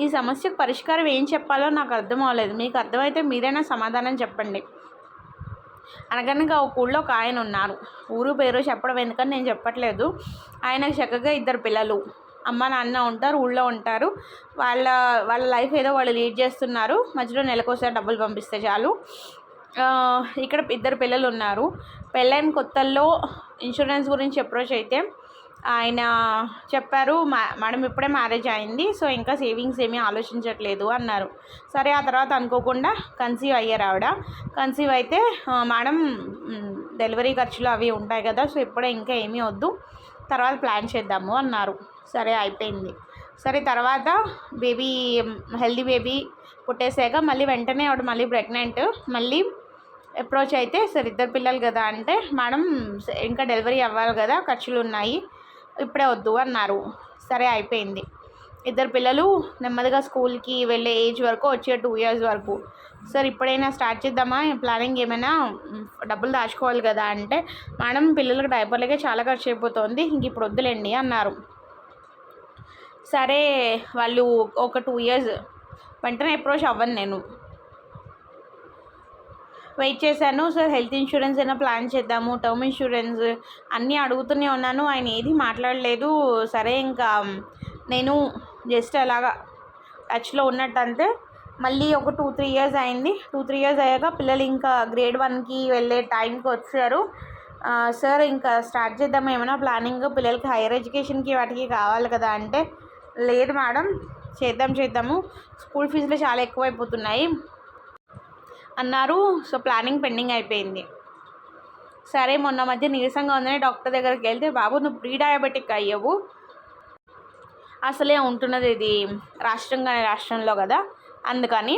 ఈ సమస్యకు పరిష్కారం ఏం చెప్పాలో నాకు అర్థం అవ్వలేదు. మీకు అర్థమైతే మీరైనా సమాధానం చెప్పండి. అనగనగా ఒక ఊళ్ళో ఒక ఆయన ఉన్నారు. ఊరు పేరు చెప్పడం ఎందుకని నేను చెప్పట్లేదు. ఆయనకు చక్కగా ఇద్దరు పిల్లలు. అమ్మ నాన్న ఉంటారు ఊళ్ళో ఉంటారు. వాళ్ళ వాళ్ళ లైఫ్ ఏదో వాళ్ళు లీడ్ చేస్తున్నారు. మధ్యలో నెలకోసారి డబ్బులు పంపిస్తే చాలు. ఇక్కడ ఇద్దరు పిల్లలు ఉన్నారు. పెళ్ళైన కొత్తల్లో ఇన్సూరెన్స్ గురించి అప్రోచ్ అయితే ఆయన చెప్పారు మేడం ఇప్పుడే మ్యారేజ్ అయింది సో ఇంకా సేవింగ్స్ ఏమీ ఆలోచించట్లేదు అన్నారు. సరే ఆ తర్వాత అనుకోకుండా కన్సీవ్ అయ్యారు ఆవిడ. కన్సీవ్ అయితే మేడం డెలివరీ ఖర్చులు అవి ఉంటాయి కదా సో ఇప్పుడే ఇంకా ఏమీ వద్దు తర్వాత ప్లాన్ చేద్దాము అన్నారు. సరే అయిపోయింది. సరే తర్వాత బేబీ హెల్దీ బేబీ పుట్టేసాక మళ్ళీ వెంటనే ఆవిడ మళ్ళీ ప్రెగ్నెంట్ మళ్ళీ అప్రోచ్ అయితే సరే ఇద్దరు పిల్లలు కదా అంటే మేడం ఇంకా డెలివరీ అవ్వాలి కదా ఖర్చులు ఉన్నాయి ఇప్పుడే వద్దు అన్నారు. సరే అయిపోయింది. ఇద్దరు పిల్లలు నెమ్మదిగా స్కూల్కి వెళ్ళే ఏజ్ వరకు వచ్చే టూ ఇయర్స్ వరకు. సార్ ఇప్పుడైనా స్టార్ట్ చేద్దామా? ప్లానింగ్ ఏమైనా? డబ్బులు దాచుకోవాలి కదా అంటే మేడం పిల్లలకు డైపర్లకే చాలా ఖర్చు అయిపోతుంది. ఇంక ఇప్పుడు వద్దులేండి అన్నారు. సరే వాళ్ళు ఒక టూ ఇయర్స్ వెంటనే అప్రోచ్ అవ్వను నేను. వెయిట్ చేశాను. సార్ హెల్త్ ఇన్సూరెన్స్ అయినా ప్లాన్ చేద్దాము టర్మ్ ఇన్సూరెన్స్ అన్నీ అడుగుతూనే ఉన్నాను. ఆయన ఏది మాట్లాడలేదు. సరే ఇంకా నేను జస్ట్ అలాగా టచ్లో ఉన్నట్టు అంతే. మళ్ళీ ఒక టూ త్రీ ఇయర్స్ అయింది. టూ త్రీ ఇయర్స్ అయ్యాక పిల్లలు ఇంకా గ్రేడ్ వన్కి వెళ్ళే టైంకి వచ్చారు. సార్ ఇంకా స్టార్ట్ చేద్దాం ఏమైనా ప్లానింగ్ పిల్లలకి హైయర్ ఎడ్యుకేషన్కి వాటికి కావాలి కదా అంటే లేదు మేడం. చేద్దాం చేద్దాము. స్కూల్ ఫీజులు చాలా ఎక్కువైపోతున్నాయి. అన్నారు. సో ప్లానింగ్ పెండింగ్ అయిపోయింది. సరే మొన్న మధ్య నీరసంగా ఉందని డాక్టర్ దగ్గరికి వెళ్తే బాబు నువ్వు ప్రీ డయాబెటిక్ అయ్యవు. అసలే ఉంటున్నది ఇది రాష్ట్రంగా రాష్ట్రంలో కదా. అందుకని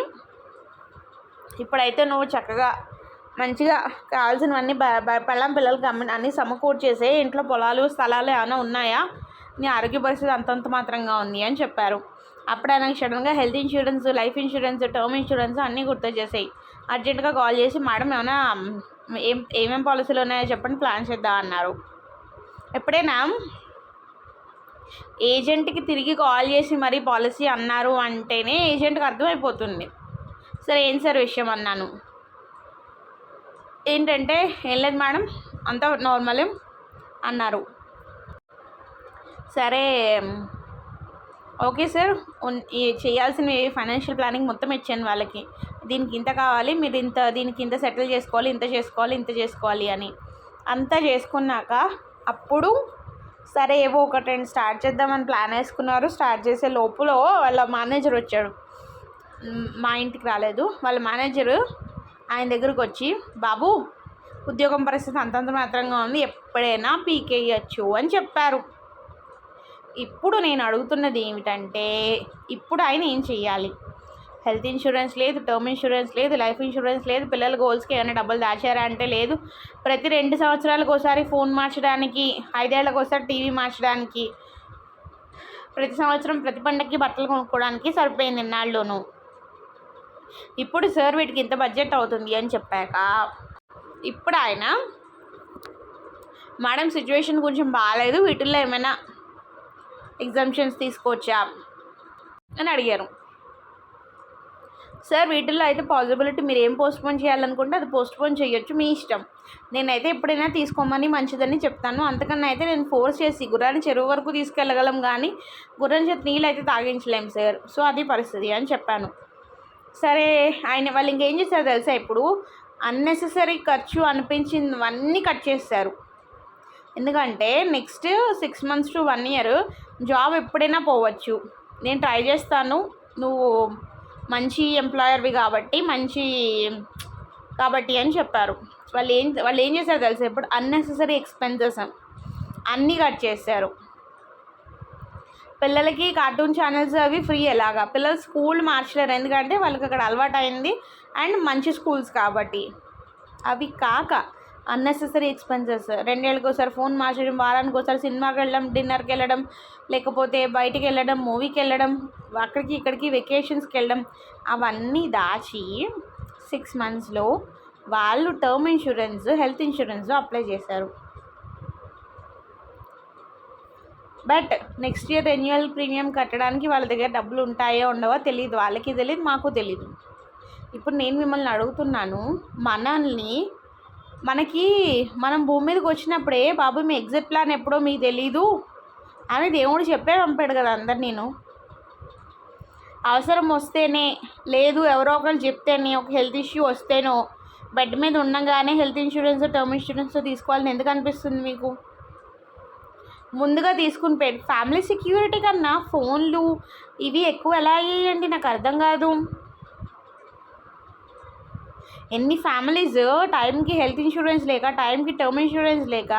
ఇప్పుడైతే నువ్వు చక్కగా మంచిగా కావాల్సినవన్నీ పెళ్ళం పిల్లలకి అమ్మ అన్నీ సమకూర్చేసే ఇంట్లో పొలాలు స్థలాలు ఏమైనా ఉన్నాయా? నీ ఆరోగ్య పరిస్థితి అంతంత మాత్రంగా ఉంది అని చెప్పారు. అప్పుడు ఆయనకి సడన్గా health insurance life insurance term insurance అన్నీ గుర్తు చేసాయి. అర్జెంటుగా కాల్ చేసి మేడం ఏమైనా ఏం ఏమేం పాలసీలు ఉన్నాయో చెప్పండి ప్లాన్ చేద్దాం అన్నారు. ఎప్పుడైనా ఏజెంట్కి తిరిగి కాల్ చేసి మరీ పాలసీ అన్నారు అంటేనే ఏజెంట్కి అర్థమైపోతుంది. సరే ఏం సార్ విషయం? అన్నాను. ఏంటంటే ఏం లేదు మేడం అంతా నార్మల్ అన్నారు. సరే ఓకే సార్ ఈ చేయాల్సిన ఫైనాన్షియల్ ప్లానింగ్ మొత్తం ఇచ్చాను వాళ్ళకి. దీనికి ఇంత కావాలి మీరు ఇంత దీనికి ఇంత సెటిల్ చేసుకోవాలి ఇంత చేసుకోవాలి ఇంత చేసుకోవాలి అని. అంతా చేసుకున్నాక అప్పుడు సరే ఏవో ఒకటి స్టార్ట్ చేద్దామని ప్లాన్ వేసుకున్నారు. స్టార్ట్ చేసే లోపల వాళ్ళ మేనేజర్ వచ్చాడు. మా ఇంటికి రాలేదు. వాళ్ళ మేనేజరు ఆయన దగ్గరకు వచ్చి బాబు ఉద్యోగం పరిస్థితి అంతంత మాత్రంగా ఉంది. ఎప్పుడైనా పీకేయచ్చు అని చెప్పారు. ఇప్పుడు నేను అడుగుతున్నది ఏమిటంటే ఇప్పుడు ఆయన ఏం చేయాలి హెల్త్ ఇన్సూరెన్స్ లేదు టర్మ్ ఇన్సూరెన్స్ లేదు లైఫ్ ఇన్సూరెన్స్ లేదు పిల్లల గోల్స్కి ఏమైనా డబ్బులు దాచారా అంటే లేదు. ప్రతి రెండు సంవత్సరాలకు ఒకసారి ఫోన్ మార్చడానికి ఐదేళ్ళకు ఒకసారి టీవీ మార్చడానికి ప్రతి సంవత్సరం ప్రతి పండగకి బట్టలు కొనుక్కోవడానికి సరిపోయింది ఇన్నాళ్ళలోనూ ఇప్పుడు సార్ వీటికి ఇంత బడ్జెట్ అవుతుంది అని చెప్పాక ఇప్పుడు ఆయన మేడం సిచ్యువేషన్ కొంచెం బాగాలేదు వీటిల్లో ఏమైనా ఎగ్జామ్షన్స్ తీసుకోవచ్చా అని అడిగారు. సార్ వీటిల్లో అయితే పాసిబిలిటీ మీరు ఏం పోస్ట్పోన్ చేయాలనుకుంటే అది పోస్ట్పోన్ చేయొచ్చు మీ ఇష్టం. నేనైతే ఎప్పుడైనా తీసుకోమని మంచిదని చెప్తాను. అంతకన్నా అయితే నేను ఫోర్స్ చేసి గుర్రాన్ని చెరువు వరకు తీసుకెళ్ళగలం కానీ గుర్రం చేతి నీళ్ళు అయితే తాగించలేం సార్. సో అది పరిస్థితి అని చెప్పాను. సరే ఆయన వాళ్ళు ఇంకేం చేశారు తెలుసా ఇప్పుడు? అన్నెసెసరీ ఖర్చు అనిపించినవన్నీ కట్ చేస్తారు ఎందుకంటే next six months to one year job ఎప్పుడైనా పోవచ్చు. నేను ట్రై చేస్తాను. నువ్వు మంచి ఎంప్లాయర్వి కాబట్టి మంచి కాబట్టి అని చెప్పారు. వాళ్ళు ఏం వాళ్ళు ఏం చేశారు తెలుసా? ఇప్పుడు అన్నెసెసరీ ఎక్స్పెన్సెస్ అన్నీ కట్ చేశారు. పిల్లలకి కార్టూన్ ఛానల్స్ అవి ఫ్రీ ఎలాగా? పిల్లలు స్కూల్ మార్చలేరు. ఎందుకంటే వాళ్ళకి అక్కడ అలవాటు అయింది అండ్ మంచి స్కూల్స్ కాబట్టి. అవి కాక అన్నెసెసరీ ఎక్స్పెన్సెస్ రెండేళ్ళకి ఒకసారి ఫోన్ మార్చడం వారానికి ఒకసారి సినిమాకి వెళ్ళడం డిన్నర్కి వెళ్ళడం లేకపోతే బయటికి వెళ్ళడం మూవీకి వెళ్ళడం అక్కడికి ఇక్కడికి వెకేషన్స్కి వెళ్ళడం అవన్నీ దాచి సిక్స్ మంత్స్లో వాళ్ళు term insurance health insurance apply చేశారు. But next year renewal premium కట్టడానికి వాళ్ళ దగ్గర డబ్బులు ఉంటాయో ఉండవో తెలియదు వాళ్ళకి తెలియదు మాకు తెలియదు ఇప్పుడు నేను మిమ్మల్ని అడుగుతున్నాను మనల్ని మనకి మనం భూమి మీదకి వచ్చినప్పుడే బాబు మీ ఎగ్జిట్ ప్లాన్ ఎప్పుడో మీకు తెలీదు అని దేవుడు చెప్పే పంపాడు కదా అందరు నేను. అవసరం వస్తేనే లేదు ఎవరో ఒకరు చెప్తేనే ఒక హెల్త్ ఇష్యూ వస్తేనో బెడ్ మీద ఉండగానే హెల్త్ ఇన్సూరెన్స్ టర్మ్ ఇన్సూరెన్స్ తీసుకోవాలని ఎందుకు అనిపిస్తుంది మీకు? ముందుగా తీసుకుని పెట్టి ఫ్యామిలీ సెక్యూరిటీ కన్నా ఫోన్లు ఇవి ఎక్కువ ఎలా అయ్యాయండి? నాకు అర్థం కాదు. ఎన్ని ఫ్యామిలీస్ టైంకి హెల్త్ ఇన్సూరెన్స్ లేక టైంకి టర్మ్ ఇన్సూరెన్స్ లేక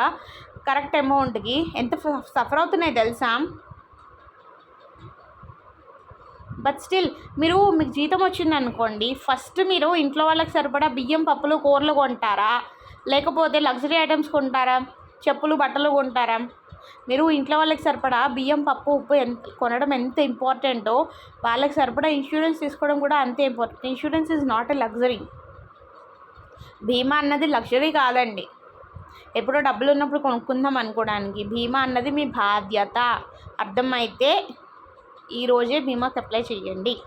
కరెక్ట్ అమౌంట్కి ఎంత సఫర్ అవుతున్నాయి తెలుసా? బట్ స్టిల్ మీరు మీకు జీతం వచ్చింది అనుకోండి ఫస్ట్ మీరు ఇంట్లో వాళ్ళకి సరిపడా బియ్యం పప్పులు కూరలు కొంటారా? లేకపోతే లగ్జరీ ఐటమ్స్ కొంటారా? చెప్పులు బట్టలు కొంటారా? మీరు ఇంట్లో వాళ్ళకి సరిపడా బియ్యం పప్పు ఉప్పు ఎంత కొనడం ఎంత ఇంపార్టెంటో వాళ్ళకి సరిపడా ఇన్సూరెన్స్ తీసుకోవడం కూడా అంతే important. Insurance is not a luxury. బీమా అన్నది లగ్జరీ కాదండి. ఎప్పుడో డబ్బులు ఉన్నప్పుడు కొనుక్కుందాం అనుకోవడానికి. బీమా అన్నది మీ బాధ్యత. అర్థమైతే ఈరోజే బీమాకి అప్లై చేయండి